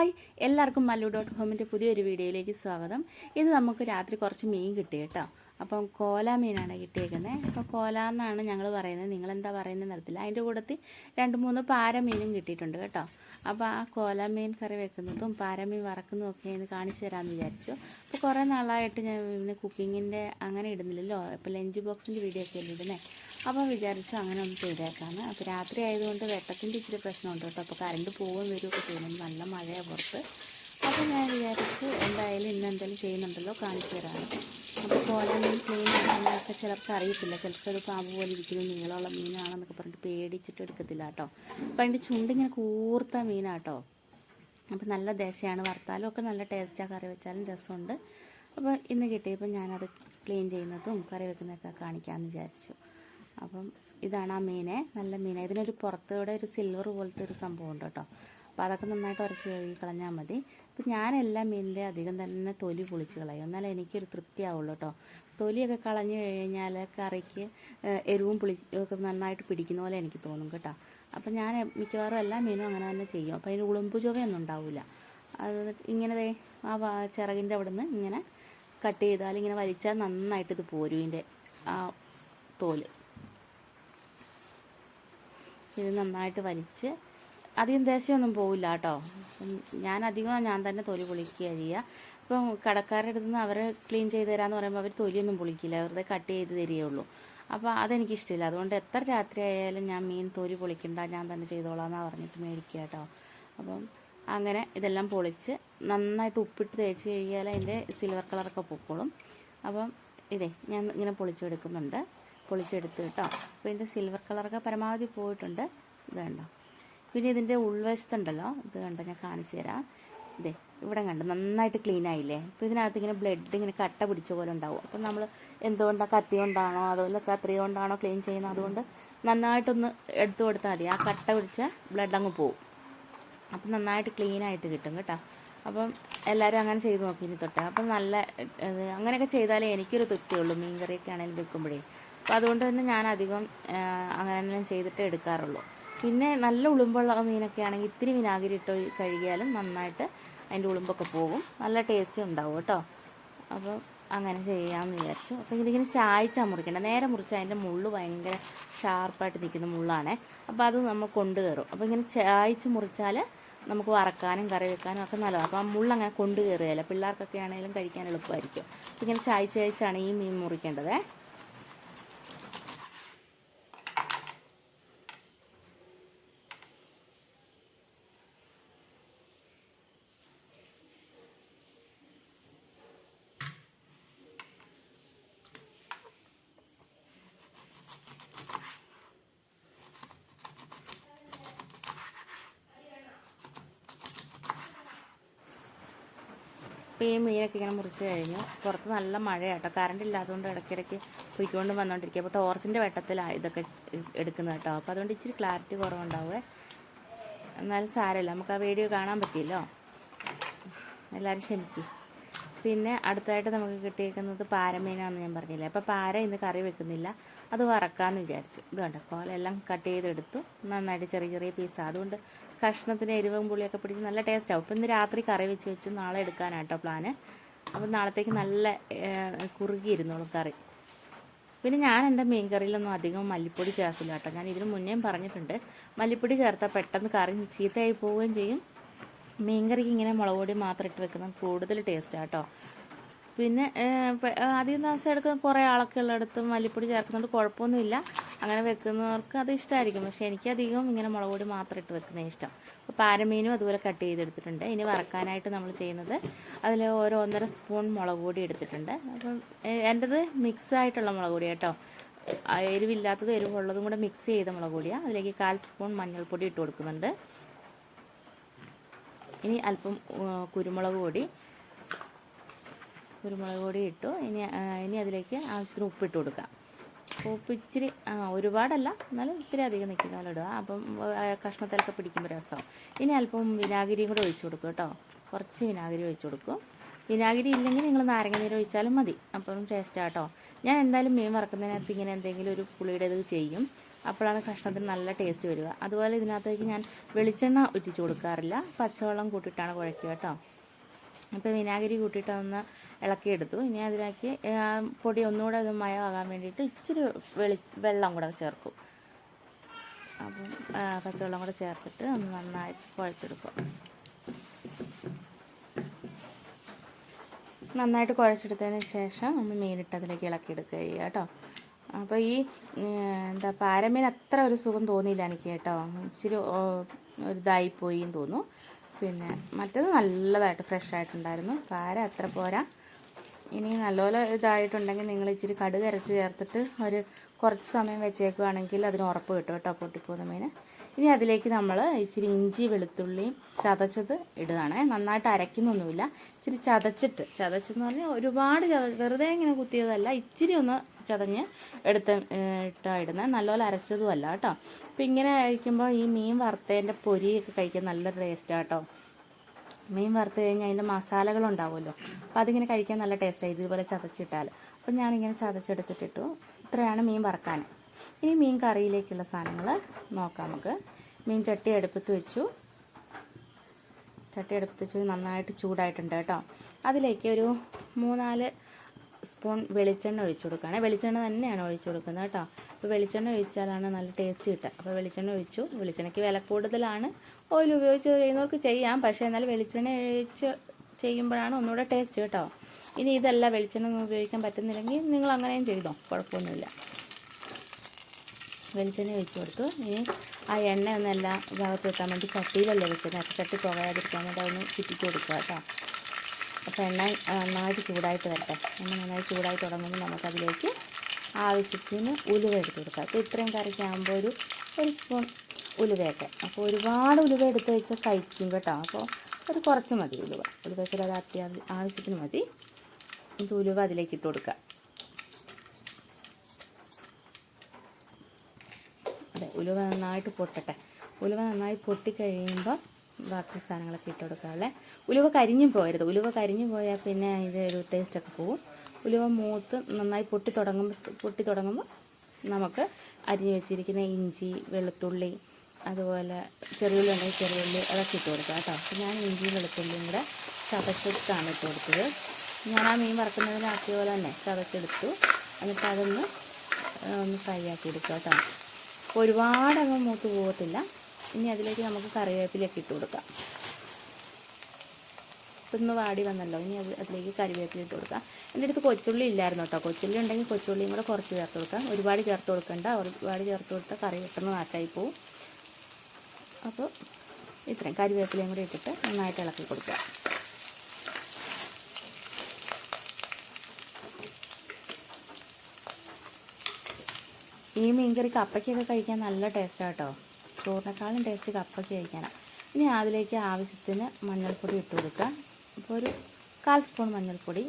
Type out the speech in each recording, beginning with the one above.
Hi. എല്ലാവർക്കും Mallu dot കോമിന്റെ പുതിയൊരു വീഡിയോയിലേക്ക് സ്വാഗതം. ഇന്ന് നമുക്ക് രാത്രി കുറച്ച് മീൻ കിട്ടി കേട്ടോ. അപ്പം കോല മീനാണ് കിട്ടിയേക്കുന്നത് അപ്പോൾ കോല എന്നാണ് ഞങ്ങൾ പറയുന്നത്. നിങ്ങളെന്താ പറയുന്നത് നടത്തില്ല അതിന്റെ കൂട്ടത്തിൽ രണ്ട് മൂന്ന് പാര മീനും കിട്ടിയിട്ടുണ്ട് കേട്ടോ. അപ്പോൾ ആ കോല മീൻ കറി വെക്കുന്നതും പാര മീൻ വറക്കുന്നതും ഒക്കെ ഇന്ന് കാണിച്ചു തരാമെന്ന് വിചാരിച്ചു. അപ്പോൾ കുറേ നാളായിട്ട് ഞാൻ ഇന്ന് കുക്കിങ്ങിന്റെ അങ്ങനെ ഇടുന്നില്ലല്ലോ. ഇപ്പോൾ ലഞ്ച് ബോക്സിന്റെ വീഡിയോ ഒക്കെ അല്ലേ ഇടുന്നത് അപ്പോൾ വിചാരിച്ചു അങ്ങനെ ഒന്ന് ചെയ്തേക്കാന്ന്. അപ്പോൾ രാത്രി ആയതുകൊണ്ട് വെട്ടത്തിന്റെ ഇച്ചിരി പ്രശ്നമുണ്ട് കേട്ടോ. അപ്പോൾ കറണ്ട് പോകും വരുമൊക്കെ ചെയ്യുന്നുണ്ട് നല്ല മഴയാണ് പുറത്ത്. അപ്പോൾ ഞാൻ വിചാരിച്ചു എന്തായാലും ഇന്ന് എന്തെങ്കിലും ചെയ്യുന്നുണ്ടല്ലോ കാണിച്ചു തരാണ് അപ്പോൾ കോല ക്ലീൻ ചെയ്യാനൊക്കെ ചിലർക്ക് അറിയത്തില്ല. ചിലർക്ക് അത് പാമ്പ് പോലെ ഇരിക്കുന്നു നീളമുള്ള മീനാണെന്നൊക്കെ പറഞ്ഞിട്ട് പേടിച്ചിട്ട് എടുക്കത്തില്ല കേട്ടോ. അപ്പോൾ അതിന്റെ ചുണ്ടിങ്ങനെ കൂർത്ത മീനാട്ടോ അപ്പോൾ നല്ല ദേശയാണ് വറുത്താലും നല്ല ടേസ്റ്റാണ് കറി വെച്ചാലും രസമുണ്ട്. അപ്പോൾ ഇന്ന് കിട്ടിയപ്പോൾ ഞാനത് ക്ലീൻ ചെയ്യുന്നതും കറി വെക്കുന്നതൊക്കെ കാണിക്കാമെന്ന് വിചാരിച്ചു. അപ്പം ഇതാണ് ആ മീനെ നല്ല മീനെ. ഇതിനൊരു പുറത്തൂടെ ഒരു സിൽവർ പോലത്തെ ഒരു സംഭവം ഉണ്ട് കേട്ടോ. അപ്പോൾ അതൊക്കെ നന്നായിട്ട് ഉരച്ച് കഴുകി കളഞ്ഞാൽ മതി. ഇപ്പം ഞാൻ എല്ലാ മീനിന്റെ അധികം തന്നെ തൊലി പൊളിച്ച് കളയും. എന്നാലേ എനിക്കൊരു തൃപ്തിയാവുള്ളൂ കേട്ടോ. തൊലിയൊക്കെ കളഞ്ഞു കഴിഞ്ഞാൽ കറിക്ക് എരിവും പുളി ഒക്കെ നന്നായിട്ട് പിടിക്കുന്ന പോലെ എനിക്ക് തോന്നും കേട്ടോ. അപ്പം ഞാൻ മിക്കവാറും എല്ലാ മീനും അങ്ങനെ തന്നെ ചെയ്യും. അപ്പോൾ അതിന് ഉളുമ്പ് ചുവയൊന്നും ഉണ്ടാവില്ല അത് ഇങ്ങനെ ആ ചിറകിന്റെ അവിടെ നിന്ന് ഇങ്ങനെ കട്ട് ചെയ്താൽ ഇങ്ങനെ വലിച്ചാൽ നന്നായിട്ട് ഇത് പോരും ഇതിന്റെ ആ തോൽ. ഇത് നന്നായിട്ട് വലിച്ച് അധികം ദേശമൊന്നും പോവില്ല കേട്ടോ. ഞാൻ അധികം ഞാൻ തന്നെ തൊലി പൊളിക്കുക ചെയ്യുക. ഇപ്പം കടക്കാരുടെ അടുത്ത് നിന്ന് അവർ ക്ലീൻ ചെയ്ത് തരാമെന്ന് പറയുമ്പോൾ അവർ തൊലിയൊന്നും പൊളിക്കില്ല. വെറുതെ കട്ട് ചെയ്ത് തരികയുള്ളൂ. അപ്പോൾ അതെനിക്കിഷ്ടമില്ല അതുകൊണ്ട് എത്ര രാത്രി ആയാലും ഞാൻ മീൻ തൊലി പൊളിക്കണ്ട. ഞാൻ തന്നെ ചെയ്തോളാം എന്നാണ് പറഞ്ഞിട്ട് മേടിക്കുക കേട്ടോ. അപ്പം അങ്ങനെ ഇതെല്ലാം പൊളിച്ച് നന്നായിട്ട് ഉപ്പിട്ട് തേച്ച് കഴിയാൽ അതിന്റെ സിൽവർ കളറൊക്കെ പൊക്കോളും. അപ്പം ഇതേ ഞാൻ ഇങ്ങനെ പൊളിച്ചെടുക്കുന്നുണ്ട്. പൊളിച്ചെടുത്ത് കേട്ടോ. അപ്പോൾ ഇതിന്റെ സിൽവർ കളറൊക്കെ പരമാവധി പോയിട്ടുണ്ട്. ഇത് കണ്ടോ? പിന്നെ ഇതിന്റെ ഉൾവശത്തുണ്ടല്ലോ. ഇത് കണ്ടോ? ഞാൻ കാണിച്ചു തരാം. ഇതേ ഇവിടെ കണ്ടോ? നന്നായിട്ട് ക്ലീൻ ആയില്ലേ? അപ്പോൾ ഇതിനകത്ത് ഇങ്ങനെ ബ്ലഡ് ഇങ്ങനെ കട്ട പിടിച്ച പോലെ ഉണ്ടാവും. അപ്പം നമ്മൾ എന്തുകൊണ്ടാണ് കത്തി കൊണ്ടാണോ അതുപോലെ കത്രി കൊണ്ടാണോ ക്ലീൻ ചെയ്യുന്നത്? അതുകൊണ്ട് നന്നായിട്ടൊന്ന് എടുത്തു കൊടുത്താൽ മതി. ആ കട്ട പിടിച്ച ബ്ലഡ് അങ്ങ് പോവും. അപ്പം നന്നായിട്ട് ക്ലീൻ ആയിട്ട് കിട്ടും കേട്ടോ. അപ്പം എല്ലാവരും അങ്ങനെ ചെയ്ത് നോക്കി ഇനി തൊട്ട്. അപ്പം നല്ല അങ്ങനെയൊക്കെ ചെയ്താലേ എനിക്കൊരു തൃപ്തിയുള്ളൂ. മീൻകറിയൊക്കെ ആണെങ്കിലും വെക്കുമ്പോഴേ. അപ്പോൾ അതുകൊണ്ട് തന്നെ ഞാൻ അധികം അങ്ങനെയെല്ലാം ചെയ്തിട്ട് എടുക്കാറുള്ളൂ. പിന്നെ നല്ല ഉളുമ്പുള്ള മീനൊക്കെ ആണെങ്കിൽ ഇത്തിരി വിനാഗിരി ഇട്ട് കഴുകിയാലും നന്നായിട്ട് അതിന്റെ ഉളുമ്പൊക്കെ പോകും. നല്ല ടേസ്റ്റ് ഉണ്ടാവും കേട്ടോ. അപ്പോൾ അങ്ങനെ ചെയ്യാമെന്ന് വിചാരിച്ചു. അപ്പോൾ ഇതിങ്ങനെ ചായച്ചാൽ മുറിക്കേണ്ട നേരെ മുറിച്ച് അതിന്റെ മുള്ള് ഭയങ്കര ഷാർപ്പായിട്ട് നിൽക്കുന്ന മുള്ളാണേ. അപ്പോൾ അത് നമ്മൾ കൊണ്ടു കയറും. അപ്പോൾ ഇങ്ങനെ ചായച്ച് മുറിച്ചാൽ നമുക്ക് വറക്കാനും കറി വെക്കാനും ഒക്കെ നല്ലതാണ്. അപ്പോൾ ആ മുള്ളങ്ങനെ കൊണ്ടു കയറുകയില്ല. പിള്ളേർക്കൊക്കെ ആണെങ്കിലും കഴിക്കാൻ എളുപ്പമായിരിക്കും. ഇങ്ങനെ ചായച്ച് ചായച്ചാണ് ഈ മീൻ മുറിക്കേണ്ടത്. ഇപ്പോൾ ഈ മീനൊക്കെ ഇങ്ങനെ മുറിച്ച് കഴിഞ്ഞു. പുറത്ത് നല്ല മഴയാട്ടോ. കറണ്ട് ഇല്ലാത്തതുകൊണ്ട് ഇടയ്ക്കിടയ്ക്ക് പൊയ്ക്കൊണ്ട് വന്നുകൊണ്ടിരിക്കുക അപ്പോൾ ടോർച്ചിന്റെ വെട്ടത്തിലാണ് ഇതൊക്കെ എടുക്കുന്നത് കേട്ടോ. അപ്പോൾ അതുകൊണ്ട് ഇച്ചിരി ക്ലാരിറ്റി കുറവുണ്ടാവുമേ എന്നാലും സാരമില്ല. നമുക്ക് ആ വീഡിയോ കാണാൻ പറ്റിയല്ലോ. എല്ലാവരും ക്ഷമിക്കും. പിന്നെ അടുത്തതായിട്ട് നമുക്ക് കിട്ടിയേക്കുന്നത് പാരമീനാന്ന് ഞാൻ പറഞ്ഞില്ലേ. അപ്പോൾ പാര ഇന്ന് കറി വെക്കുന്നില്ല. അത് വറക്കാമെന്ന് വിചാരിച്ചു. ഇത് കണ്ടോ? കോലെല്ലാം കട്ട് ചെയ്തെടുത്തു. നന്നായിട്ട് ചെറിയ ചെറിയ പീസ് അതുകൊണ്ട് കഷ്ണത്തിന് എരിവും പുളിയൊക്കെ പിടിച്ച് നല്ല ടേസ്റ്റ് ആവും. ഇപ്പം ഇന്ന് രാത്രി കറി വെച്ച് വെച്ച് നാളെ എടുക്കാനാട്ടോ പ്ലാന് അപ്പം നാളത്തേക്ക് നല്ല കുറുകിയിരുന്നോളും കറി. പിന്നെ ഞാൻ എന്റെ മീൻ കറിയിലൊന്നും അധികം മല്ലിപ്പൊടി ചേർക്കില്ല കേട്ടോ. ഞാൻ ഇതിന് മുന്നേയും പറഞ്ഞിട്ടുണ്ട്. മല്ലിപ്പൊടി ചേർത്താൽ പെട്ടെന്ന് കറി ചീത്തയായി പോവുകയും ചെയ്യും. മീൻ കറിക്ക് ഇങ്ങനെ മുളക് പൊടി മാത്രം ഇട്ട് വെക്കുന്നത് കൂടുതൽ ടേസ്റ്റാണ് കേട്ടോ പിന്നെ അധികം ദിവസം എടുക്കുന്ന കുറേ ആളൊക്കെ ഉള്ളിടത്തും മല്ലിപ്പൊടി ചേർക്കുന്നതുകൊണ്ട് കുഴപ്പമൊന്നുമില്ല അങ്ങനെ വെക്കുന്നവർക്ക് അത് ഇഷ്ടമായിരിക്കും പക്ഷേ എനിക്കധികം ഇങ്ങനെ മുളക് പൊടി മാത്രം ഇട്ട് വെക്കുന്നത് ഇഷ്ടം. അപ്പോൾ പാരമീനും അതുപോലെ കട്ട് ചെയ്തെടുത്തിട്ടുണ്ട്. ഇനി വറക്കാനായിട്ട് നമ്മൾ ചെയ്യുന്നത് അതിൽ ഓരോ ഒന്നര സ്പൂൺ മുളക് പൊടി എടുത്തിട്ടുണ്ട്. അപ്പം എന്റെത് മിക്സ് ആയിട്ടുള്ള മുളക് പൊടി കേട്ടോ എരിവില്ലാത്തതും എരിവുള്ളതും കൂടെ മിക്സ് ചെയ്ത മുളക് പൊടിയാണ് അതിലേക്ക് കാൽ സ്പൂൺ മഞ്ഞൾപ്പൊടി ഇട്ട് കൊടുക്കുന്നുണ്ട്. ഇനി അല്പം കുരുമുളക് പൊടി. കുരുമുളക് പൊടി ഇട്ടു. ഇനി ഇനി അതിലേക്ക് ആവശ്യത്തിന് ഉപ്പിട്ട് കൊടുക്കാം. ഉപ്പ് ഇച്ചിരി ആ, ഒരുപാടല്ല എന്നാലും ഇത്തിരി അധികം നിൽക്കുന്ന പോലെ ഇടുക. അപ്പം കഷ്ണത്തിലൊക്കെ പിടിക്കുമ്പോൾ രസമാവും ഇനി അല്പം വിനാഗിരിയും കൂടെ ഒഴിച്ചു കൊടുക്കും കേട്ടോ. കുറച്ച് വിനാഗിരി ഒഴിച്ചു കൊടുക്കും. വിനാഗിരി ഇല്ലെങ്കിൽ നിങ്ങൾ നാരങ്ങ നീര് ഒഴിച്ചാലും മതി. അപ്പം ടേസ്റ്റ് കേട്ടോ ഞാൻ എന്തായാലും മീൻ വറക്കുന്നതിനകത്ത് ഇങ്ങനെ എന്തെങ്കിലും ഒരു പുളിയുടെ ഇത് ചെയ്യും. അപ്പോഴാണ് കഷ്ണത്തിന് നല്ല ടേസ്റ്റ് വരിക. അതുപോലെ ഇതിനകത്തേക്ക് ഞാൻ വെളിച്ചെണ്ണ ഒറ്റിച്ച് കൊടുക്കാറില്ല. പച്ചവെള്ളം കൂട്ടിയിട്ടാണ് കുഴക്കുക കേട്ടോ. അപ്പോൾ വിനാഗിരി കൂട്ടിയിട്ട് ഒന്ന് ഇളക്കിയെടുത്തു. ഇനി അതിലേക്ക് പൊടി ഒന്നുകൂടെ അത് മയമാകാൻ വേണ്ടിയിട്ട് ഇച്ചിരി വെളി വെള്ളം കൂടെ ചേർക്കും. അപ്പം പച്ചവെള്ളം കൂടെ ചേർത്തിട്ട് ഒന്ന് നന്നായി കുഴച്ചെടുക്കും. നന്നായിട്ട് കുഴച്ചെടുത്തതിന് ശേഷം നമ്മൾ മീനിട്ട് അതിലേക്ക് ഇളക്കിയെടുക്കുക കേട്ടോ. അപ്പോൾ ഈ എന്താ പാരമീൻ അത്ര ഒരു സുഖം തോന്നിയില്ല എനിക്ക് കേട്ടോ. ഇച്ചിരി ഒരു ഇതായിപ്പോയി എന്ന് തോന്നുന്നു. പിന്നെ മറ്റത് നല്ലതായിട്ട് ഫ്രഷ് ആയിട്ടുണ്ടായിരുന്നു. പാര അത്ര പോരാ. ഇനി നല്ലപോലെ ഇതായിട്ടുണ്ടെങ്കിൽ നിങ്ങൾ ഇച്ചിരി കടുക് അരച്ച് ചേർത്തിട്ട് ഒരു കുറച്ച് സമയം വെച്ചേക്കുകയാണെങ്കിൽ അതിന് ഉറപ്പ് കിട്ടും കേട്ടോ പൊട്ടിപ്പോകുന്ന മീൻ. ഇനി അതിലേക്ക് നമ്മൾ ഇച്ചിരി ഇഞ്ചി വെളുത്തുള്ളിയും ചതച്ചത് ഇടുകയാണ്. നന്നായിട്ട് അരയ്ക്കുന്നൊന്നുമില്ല. ഇച്ചിരി ചതച്ചിട്ട് ചതച്ചെന്ന് പറഞ്ഞാൽ ഒരുപാട് ചത വെറുതെ ഇങ്ങനെ കുത്തിയതല്ല. ഇച്ചിരി ഒന്ന് ചതഞ്ഞ് എടുത്ത് ഇട്ടാ ഇടുന്നത് നല്ലപോലെ അരച്ചതുമല്ല കേട്ടോ. അപ്പം ഇങ്ങനെ കഴിക്കുമ്പോൾ ഈ മീൻ വറുത്തതിന്റെ പൊരിയൊക്കെ കഴിക്കാൻ നല്ല ടേസ്റ്റാണ് കേട്ടോ. മീൻ വറുത്ത് കഴിഞ്ഞാൽ അതിന്റെ മസാലകളുണ്ടാവുമല്ലോ. അപ്പോൾ അതിങ്ങനെ കഴിക്കാൻ നല്ല ടേസ്റ്റായി ഇതുപോലെ ചതച്ചിട്ടാൽ. അപ്പോൾ ഞാനിങ്ങനെ ചതച്ചെടുത്തിട്ടിട്ടു. ഇത്രയാണ് മീൻ വറക്കാൻ. ഇനി മീൻ കറിയിലേക്കുള്ള സാധനങ്ങൾ നോക്കാം നമുക്ക്. മീൻ ചട്ടി അടുപ്പത്ത് വെച്ചു. ചട്ടി അടുപ്പത്ത് വെച്ച് നന്നായിട്ട് ചൂടായിട്ടുണ്ട് കേട്ടോ. അതിലേക്ക് ഒരു മൂന്നാൽ സ്പൂൺ വെളിച്ചെണ്ണ ഒഴിച്ചു കൊടുക്കുകയാണ്. വെളിച്ചെണ്ണ തന്നെയാണ് ഒഴിച്ചു കൊടുക്കുന്നത് കേട്ടോ. അപ്പോൾ വെളിച്ചെണ്ണ ഒഴിച്ചാലാണ് നല്ല ടേസ്റ്റ് കിട്ടുക. അപ്പോൾ വെളിച്ചെണ്ണ ഒഴിച്ചു. വെളിച്ചെണ്ണയ്ക്ക് വില കൂടുതലാണ്. ഓയിൽ ഉപയോഗിച്ച് ചെയ്യുന്നവർക്ക് ചെയ്യാം. പക്ഷേ എന്നാൽ വെളിച്ചെണ്ണ ഒഴിച്ച് ചെയ്യുമ്പോഴാണ് ഒന്നുകൂടെ ടേസ്റ്റ് കേട്ടോ. ഇനി ഇതല്ല വെളിച്ചെണ്ണ ഒന്നും ഉപയോഗിക്കാൻ പറ്റുന്നില്ലെങ്കിൽ നിങ്ങൾ അങ്ങനെയും ചെയ്തോ. കുഴപ്പമൊന്നുമില്ല. വെളിച്ചെണ്ണ ഒഴിച്ചു കൊടുത്തു. ഇനി ആ എണ്ണ എല്ലാ ഭാഗത്ത് വെക്കാൻ വേണ്ടി ചട്ടിയിലല്ലേ വെക്കുന്നത് അപ്പം ചട്ടി പുകയാതിരിക്കാൻ വേണ്ടി അതൊന്ന് ചുറ്റിച്ച് കൊടുക്കുക കേട്ടോ. അപ്പോൾ എണ്ണ നന്നായിട്ട് ചൂടായിട്ട് വരട്ടെ. എണ്ണ നന്നായി ചൂടായി തുടങ്ങുമ്പോൾ നമുക്കതിലേക്ക് ആവശ്യത്തിന് ഉലുവ എടുത്ത് കൊടുക്കാം. അപ്പോൾ ഇത്രയും കറിക്കാകുമ്പോൾ ഒരു ഒരു സ്പൂൺ ഉലുവയൊക്കെ. അപ്പോൾ ഒരുപാട് ഉലുവ എടുത്ത് വെച്ചാൽ കഴിക്കും കേട്ടോ. അപ്പോൾ ഒരു കുറച്ച് മതി ഉലുവ. ഉലുവയ്ക്ക് അത് അത്യാവശ്യം ആവശ്യത്തിന് മതി. ഇത് ഉലുവ അതിലേക്ക് ഇട്ട് കൊടുക്കുക. അതെ ഉലുവ നന്നായിട്ട് പൊട്ടട്ടെ. ഉലുവ നന്നായി പൊട്ടിക്കഴിയുമ്പോൾ ബാക്കി സാധനങ്ങളൊക്കെ ഇട്ട് കൊടുക്കാമല്ലേ ഉലുവ കരിഞ്ഞും പോകരുത് ഉലുവ കരിഞ്ഞു പോയാൽ പിന്നെ ഇത് ഒരു ടേസ്റ്റൊക്കെ പോവും. ഉലുവ മൂത്ത് നന്നായി പൊട്ടി തുടങ്ങുമ്പോൾ പൊട്ടി തുടങ്ങുമ്പോൾ നമുക്ക് അരിഞ്ഞു വെച്ചിരിക്കുന്ന ഇഞ്ചി വെളുത്തുള്ളി അതുപോലെ ചെറിയുള്ളി ഉണ്ടെങ്കിൽ ചെറിയുള്ളി അതൊക്കെ ഇട്ട് കൊടുക്കുക കേട്ടോ. അപ്പോൾ ഞാൻ ഇഞ്ചി വെളുത്തുള്ളിയും കൂടെ ചതച്ചിട്ടാണ് ഇട്ട് കൊടുത്തത്. ഞാൻ ആ മീൻ വറക്കുന്നതിനാക്കിയ പോലെ തന്നെ ചതച്ചെടുത്തു എന്നിട്ട് അതൊന്ന് ഒന്ന് ഫ്രൈ ആക്കി എടുക്കുക കേട്ടോ. അപ്പോൾ ഒരുപാട് അങ്ങ് മൂത്ത് പോകത്തില്ല. ഇനി അതിലേക്ക് നമുക്ക് കറിവേപ്പിലൊക്കെ ഇട്ട് കൊടുക്കാം. ഇന്ന് വാടി വന്നല്ലോ. ഇനി അത് അതിലേക്ക് കറിവേപ്പില ഇട്ട് കൊടുക്കാം. എന്റെ അടുത്ത് കൊച്ചുള്ളി ഇല്ലായിരുന്നു കേട്ടോ. കൊച്ചുള്ളി ഉണ്ടെങ്കിൽ കൊച്ചുള്ളിയും കൂടെ കുറച്ച് ചേർത്ത് കൊടുക്കാം. ഒരുപാട് ചേർത്ത് കൊടുക്കണ്ട. ഒരുപാട് ചേർത്ത് കൊടുത്താൽ കറി പെട്ടെന്ന് നാശമായി പോവും. അപ്പോൾ ഇത്രയും. കറിവേപ്പിലയും കൂടി ഇട്ടിട്ട് നന്നായിട്ട് ഇളക്കി കൊടുക്കുക ഈ മീൻകറി കപ്പയ്ക്കൊക്കെ കഴിക്കാൻ നല്ല ടേസ്റ്റാണ് കേട്ടോ ചോറിനേക്കാളും ടേസ്റ്റ് കപ്പയ്ക്ക് കഴിക്കാനാണ് ഇനി അതിലേക്ക് ആവശ്യത്തിന് മഞ്ഞൾപ്പൊടി ഇട്ട് കൊടുക്കുക. അപ്പോൾ ഒരു കാൽ സ്പൂൺ മഞ്ഞൾപ്പൊടി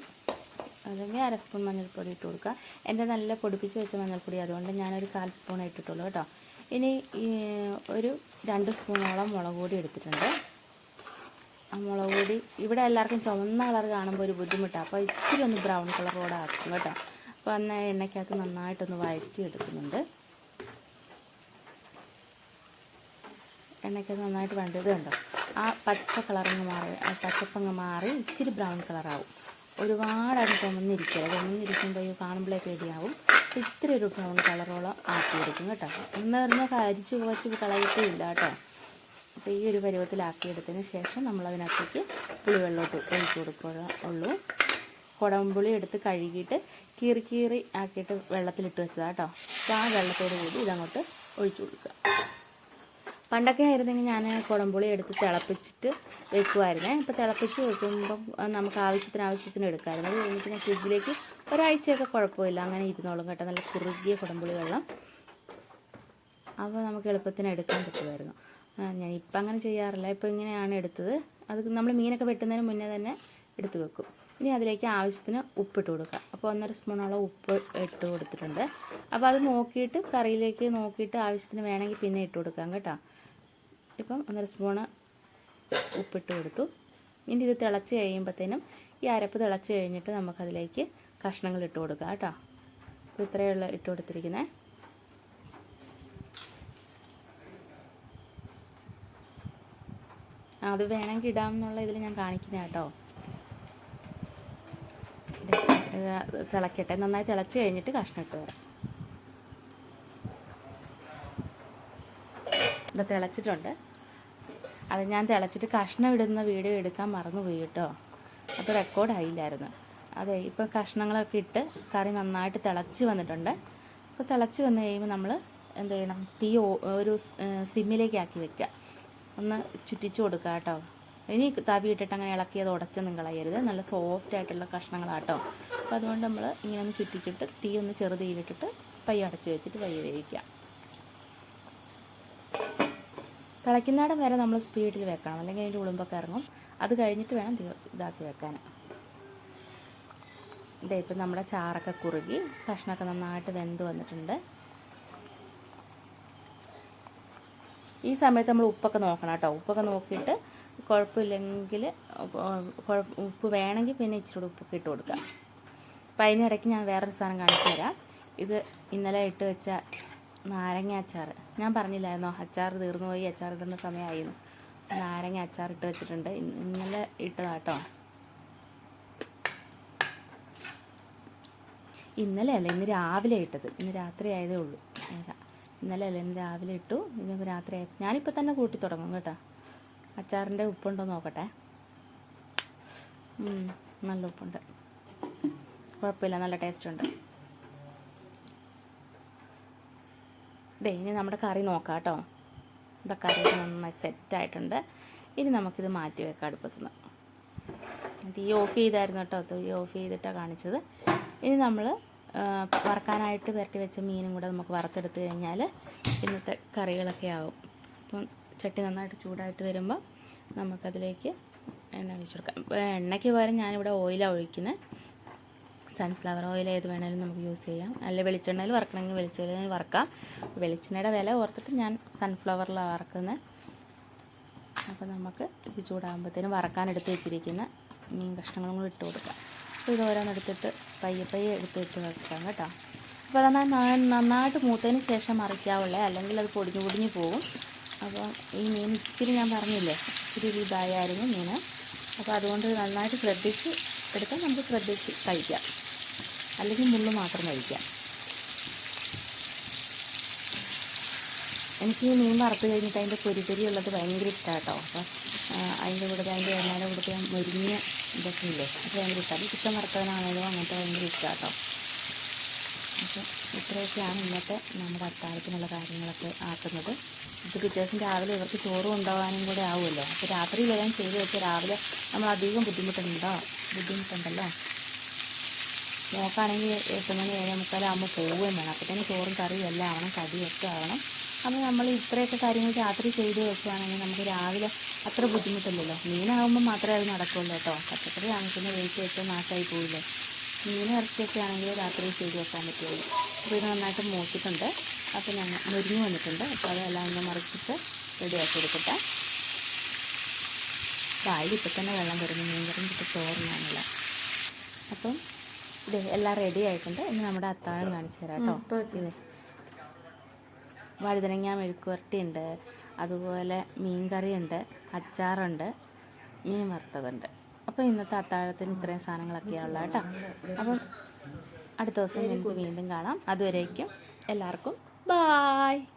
അല്ലെങ്കിൽ അര സ്പൂൺ മഞ്ഞൾപ്പൊടി ഇട്ട് കൊടുക്കുക. എന്റെ നല്ല പൊടിപ്പിച്ച് വെച്ച മഞ്ഞൾപ്പൊടി അതുകൊണ്ട് ഞാനൊരു കാൽ സ്പൂൺ ഇട്ടിട്ടുള്ളൂ കേട്ടോ. ഇനി ഒരു രണ്ട് സ്പൂണോളം മുളക് പൊടി എടുത്തിട്ടുണ്ട്. ആ മുളക് പൊടി ഇവിടെ എല്ലാവർക്കും ചുവന്ന കളർ കാണുമ്പോൾ ഒരു ബുദ്ധിമുട്ടാണ് അപ്പോൾ ഇച്ചിരി ഒന്ന് ബ്രൗൺ കളറോടെ ആക്കും കേട്ടോ. അപ്പോൾ അന്ന് എണ്ണയ്ക്കകത്ത് നന്നായിട്ടൊന്ന് വഴറ്റി എടുക്കുന്നുണ്ട് എണ്ണയ്ക്കകത്ത് നന്നായിട്ട് വേണ്ടത് കണ്ടോ? ആ പച്ച കളറങ്ങ് മാറി ആ പച്ചപ്പങ്ങ് മാറി ഇച്ചിരി ബ്രൗൺ കളറാവും. ഒരുപാട് അത് ചുമന്നിരിക്കരുത് ചുമന്നിരിക്കുമ്പോൾ ഈ കാണുമ്പോഴേ പേടിയാവും ഇത്ര ഒരു ബ്രൗൺ കളറോളം ആക്കി എടുക്കും കേട്ടോ. എന്ന് പറഞ്ഞാൽ കരിച്ച് കുറച്ച് കളയിട്ടേ ഇല്ല കേട്ടോ. അപ്പോൾ ഈ ഒരു പരുവത്തിലാക്കിയെടുത്തതിന് ശേഷം നമ്മളതിനകത്തേക്ക് പുളിവെള്ളോട്ട് ഒഴിച്ച് കൊടുക്കുക ഉള്ളൂ. കുടംപുളി എടുത്ത് കഴുകിയിട്ട് കീറി കീറി ആക്കിയിട്ട് വെള്ളത്തിലിട്ട് വെച്ചതാണ് കേട്ടോ അപ്പോൾ ആ വെള്ളത്തോട് കൂടി ഇതങ്ങോട്ട് ഒഴിച്ചു കൊടുക്കുക. പണ്ടൊക്കെ ആയിരുന്നെങ്കിൽ ഞാൻ കുടംപുളി എടുത്ത് തിളപ്പിച്ചിട്ട് വെക്കുമായിരുന്നേ ഇപ്പോൾ തിളപ്പിച്ച് വെക്കുമ്പം നമുക്ക് ആവശ്യത്തിന് ആവശ്യത്തിന് എടുക്കാമായിരുന്നു. അത് കഴിഞ്ഞിട്ട് ഞാൻ ഫ്രിഡ്ജിലേക്ക് ഒരാഴ്ചയൊക്കെ കുഴപ്പമില്ല. അങ്ങനെ ഇരുന്നോളും കേട്ടോ. നല്ല കുറുകിയ കുടംപുളി വെള്ളം. അപ്പോൾ നമുക്ക് എളുപ്പത്തിന് എടുക്കാൻ പറ്റുമായിരുന്നു. ഞാൻ ഇപ്പം അങ്ങനെ ചെയ്യാറില്ല. ഇപ്പോൾ ഇങ്ങനെയാണ് എടുത്തത്. അത് നമ്മൾ മീനൊക്കെ വെട്ടുന്നതിന് മുന്നേ തന്നെ എടുത്ത് വെക്കും. ഇനി അതിലേക്ക് ആവശ്യത്തിന് ഉപ്പിട്ട് കൊടുക്കുക. അപ്പോൾ ഒന്നര സ്പൂണോളം ഉപ്പ് ഇട്ട് കൊടുത്തിട്ടുണ്ട്. അപ്പോൾ അത് നോക്കിയിട്ട് കറിയിലേക്ക് നോക്കിയിട്ട് ആവശ്യത്തിന് വേണമെങ്കിൽ പിന്നെ ഇട്ട് കൊടുക്കാം കേട്ടോ. ഇപ്പം ഒന്നര സ്പൂണ് ഉപ്പിട്ട് കൊടുത്തു. ഇനി ഇത് തിളച്ച് കഴിയുമ്പോഴത്തേനും ഈ അരപ്പ് തിളച്ച് കഴിഞ്ഞിട്ട് നമുക്കതിലേക്ക് കഷ്ണങ്ങൾ ഇട്ട് കൊടുക്കുക കേട്ടോ. ഇപ്പോൾ ഇത്രയുള്ള ഇട്ട് കൊടുത്തിരിക്കുന്നത്. അത് വേണമെങ്കിൽ ഇടാം എന്നുള്ള ഇതിൽ ഞാൻ കാണിക്കുന്ന കേട്ടോ. തിളക്കട്ടെ. നന്നായി തിളച്ച് കഴിഞ്ഞിട്ട് കഷ്ണം ഇട്ട് വരാം. ഇത് തിളച്ചിട്ടുണ്ട്. അത് ഞാൻ തിളച്ചിട്ട് കഷ്ണം ഇടുന്ന വീഡിയോ എടുക്കാൻ മറന്നുപോയി കേട്ടോ. അത് റെക്കോർഡ് ആയില്ലായിരുന്നു. അതെ ഇപ്പോൾ കഷ്ണങ്ങളൊക്കെ ഇട്ട് കറി നന്നായിട്ട് തിളച്ച് വന്നിട്ടുണ്ട്. അപ്പോൾ തിളച്ച് വന്ന് കഴിയുമ്പോൾ നമ്മൾ എന്ത് ചെയ്യണം? തീ ഒരു സിമ്മിലേക്ക് ആക്കി വെക്കുക. ഒന്ന് ചുറ്റിച്ചു കൊടുക്കുക കേട്ടോ. ഇനി തവി ഇട്ടിട്ട് അങ്ങനെ ഇളക്കിയത് ഉടച്ചൊന്നും കളയരുത് നല്ല സോഫ്റ്റ് ആയിട്ടുള്ള കഷ്ണങ്ങളാട്ടോ. അപ്പോൾ അതുകൊണ്ട് നമ്മൾ ഇങ്ങനെ ഒന്ന് ചുറ്റിച്ചിട്ട് തീ ഒന്ന് ചെറുതീയിലിട്ടിട്ട് പൈ അടച്ച് വെച്ചിട്ട് പൈ വേവിക്കുക. തിളയ്ക്കുന്നിടം വരെ നമ്മൾ സ്പീഡിൽ വെക്കണം. അല്ലെങ്കിൽ അതിന്റെ ഉളുമ്പൊക്കെ ഇറങ്ങും. അത് കഴിഞ്ഞിട്ട് വേണം ഇതാക്കി വെക്കാൻ. ഇതേ ഇപ്പം നമ്മുടെ ചാറൊക്കെ കുറുകി കഷ്ണമൊക്കെ നന്നായിട്ട് വെന്ത് വന്നിട്ടുണ്ട്. ഈ സമയത്ത് നമ്മൾ ഉപ്പൊക്കെ നോക്കണം കേട്ടോ. ഉപ്പൊക്കെ നോക്കിയിട്ട് കുഴപ്പമില്ലെങ്കിൽ കുഴപ്പ ഉപ്പ് വേണമെങ്കിൽ പിന്നെ ഇച്ചിരി കൂടെ ഉപ്പൊക്കെ ഇട്ട് കൊടുക്കുക അപ്പം അതിനിടയ്ക്ക് ഞാൻ വേറൊരു സാധനം കാണിച്ചു തരാം. ഇത് ഇന്നലെ ഇട്ട് വെച്ച നാരങ്ങ അച്ചാർ. ഞാൻ പറഞ്ഞില്ലായിരുന്നോ? അച്ചാർ തീർന്നു പോയി അച്ചാർ ഇടുന്ന സമയമായിരുന്നു. നാരങ്ങ അച്ചാർ ഇട്ട് വെച്ചിട്ടുണ്ട്. ഇന്ന് ഇന്നലെ ഇട്ടതാട്ടോ ഇന്നലെ അല്ല ഇന്ന് രാവിലെ ഇട്ടത്. ഇന്ന് രാത്രി ആയതേ ഉള്ളൂ. ഇന്നലെ അല്ല ഇന്ന് രാവിലെ ഇട്ടു. ഇന്ന് രാത്രി ആയി ഞാനിപ്പോൾ തന്നെ കൂട്ടി തുടങ്ങും കേട്ടോ. അച്ചാറിന്റെ ഉപ്പുണ്ടോ നോക്കട്ടെ. നല്ല ഉപ്പുണ്ട്. കുഴപ്പമില്ല നല്ല ടേസ്റ്റ് ഉണ്ട്. ഇതേ ഇനി നമ്മുടെ കറി നോക്കാം കേട്ടോ. ഇതാ കറി നന്നായി സെറ്റായിട്ടുണ്ട് ഇനി നമുക്കിത് മാറ്റി വെക്കാം അടുപ്പത്തുനിന്ന്. ഈ ഓഫ് ചെയ്തായിരുന്നു കേട്ടോ. തീ ഓഫ് ചെയ്തിട്ടാണ് കാണിച്ചത്. ഇനി നമ്മൾ വറക്കാനായിട്ട് പുരട്ടി വെച്ച മീനും കൂടെ നമുക്ക് വറുത്തെടുത്ത് കഴിഞ്ഞാൽ ഇന്നത്തെ കറികളൊക്കെ ആവും. അപ്പം ചട്ടി നന്നായിട്ട് ചൂടായിട്ട് വരുമ്പോൾ നമുക്കതിലേക്ക് എണ്ണ ഒഴിച്ചു കൊടുക്കാം. എണ്ണയ്ക്ക് പകരം ഞാനിവിടെ ഓയിലാണ് ഒഴിക്കുന്നത് സൺഫ്ലവർ ഓയിൽ ഏത് വേണേലും നമുക്ക് യൂസ് ചെയ്യാം. അല്ല വെളിച്ചെണ്ണയിൽ വറക്കണമെങ്കിൽ വെളിച്ചെണ്ണയിൽ വറക്കാം. വെളിച്ചെണ്ണയുടെ വില ഓർത്തിട്ട് ഞാൻ സൺഫ്ലവറിലാണ് വറക്കുന്നത് അപ്പോൾ നമുക്ക് ഇത് ചൂടാകുമ്പോഴത്തേനും വറക്കാൻ എടുത്ത് വെച്ചിരിക്കുന്ന മീൻ കഷ്ണങ്ങളും കൂടി ഇട്ട് കൊടുക്കാം. അപ്പോൾ ഇത് ഓരോന്നെടുത്തിട്ട് പയ്യെ പയ്യെ എടുത്ത് വെച്ച് വെക്കാം കേട്ടോ. അപ്പോൾ അത് നന്നായിട്ട് മൂത്തതിന് ശേഷം മറിക്കാവുള്ളേ. അല്ലെങ്കിൽ അത് പൊടിഞ്ഞു പൊടിഞ്ഞു പോകും. അപ്പോൾ ഈ മീൻ ഇച്ചിരി ഞാൻ പറഞ്ഞില്ലേ ഇച്ചിരി ഒരു ഇതായായിരുന്നു മീൻ അപ്പോൾ അതുകൊണ്ട് നന്നായിട്ട് ശ്രദ്ധിച്ച് എടുത്താൽ നമുക്ക് ശ്രദ്ധിച്ച് കഴിക്കാം. അല്ലെങ്കിൽ മുള്ളു മാത്രം കഴിക്കാം. എനിക്ക് ഈ മീൻ വറുത്ത് കഴിഞ്ഞിട്ട് അതിന്റെ പൊരി പൊരി ഉള്ളത് ഭയങ്കര ഇഷ്ടമാണ് കേട്ടോ അപ്പോൾ അതിന്റെ കൂടെ അതിന്റെ എണ്ണയുടെ കൂടെ മുരിഞ്ഞ ഇതൊക്കെ ഇല്ലേ അത് ഭയങ്കര ഇഷ്ടമാണ് ചിക്കൻ വറുത്തതിനാണെങ്കിലും അങ്ങനത്തെ ഭയങ്കര ഇഷ്ടമാണ് കേട്ടോ അപ്പോൾ ഇത്രയൊക്കെയാണ് ഇന്നത്തെ നമ്മുടെ അത്താഴത്തിനുള്ള കാര്യങ്ങളൊക്കെ ആക്കുന്നത്. ഇത് പിറ്റേ രാവിലെ ഇവർക്ക് ചോറ് കൊണ്ടുപോകാനും കൂടെ ആവുമല്ലോ. അപ്പോൾ രാത്രി വരാൻ ചെയ്ത് വെച്ചാൽ രാവിലെ നമ്മൾ അധികം ബുദ്ധിമുട്ടുണ്ടോ ബുദ്ധിമുട്ടുണ്ടല്ലോ? നോക്കുകയാണെങ്കിൽ എട്ട് മണി ഏഴ് മുക്കാലാകുമ്പോൾ പോവുകയും വേണം. അപ്പോഴത്തേന് ചോറും കറിയും എല്ലാം ആവണം കടിയൊക്കെ ആവണം. അപ്പോൾ നമ്മൾ ഇത്രയൊക്കെ കാര്യങ്ങൾ രാത്രി ചെയ്ത് വെക്കുകയാണെങ്കിൽ നമുക്ക് രാവിലെ അത്ര ബുദ്ധിമുട്ടില്ലല്ലോ. മീനാകുമ്പോൾ മാത്രമേ അത് നടക്കുള്ളൂ കേട്ടോ. പച്ചക്കറി ആണെങ്കിൽ വെയിറ്റ് വെച്ചാൽ നാശമായി പോവില്ലേ? മീൻ ഇറച്ചിയൊക്കെ ആണെങ്കിൽ രാത്രി ചെയ്ത് വെക്കാൻ പറ്റുള്ളൂ. അപ്പോൾ ഇത് നന്നായിട്ട് മൂത്തിട്ടുണ്ട്. അപ്പോൾ ഞാൻ മുരിഞ്ഞ് വന്നിട്ടുണ്ട്. അപ്പോൾ അതെല്ലാം ഒന്ന് മറിച്ചിട്ട് റെഡിയാക്കി എടുക്കട്ടെ. വായിൽ ഇപ്പം തന്നെ വെള്ളം വരുന്നു. മീൻ കറി ഇപ്പം ചോറിനാണില്ല അപ്പം ഇത് എല്ലാം റെഡി ആയിട്ടുണ്ട്. ഇനി നമ്മുടെ അത്താഴം കാണിച്ചു തരാം കേട്ടോ. ഇത് വഴുതനങ്ങ മെഴുക്കുവരട്ടിയുണ്ട് അതുപോലെ മീൻ കറിയുണ്ട് അച്ചാറുണ്ട്. മീൻ വറുത്തതുണ്ട്. അപ്പോൾ ഇന്നത്തെ അത്താഴത്തിന് ഇത്രയും സാധനങ്ങളൊക്കെയാണ് ഉള്ളത് കേട്ടോ. അപ്പം അടുത്ത ദിവസം വീണ്ടും കാണാം. അതുവരേക്കും എല്ലാവർക്കും Bye.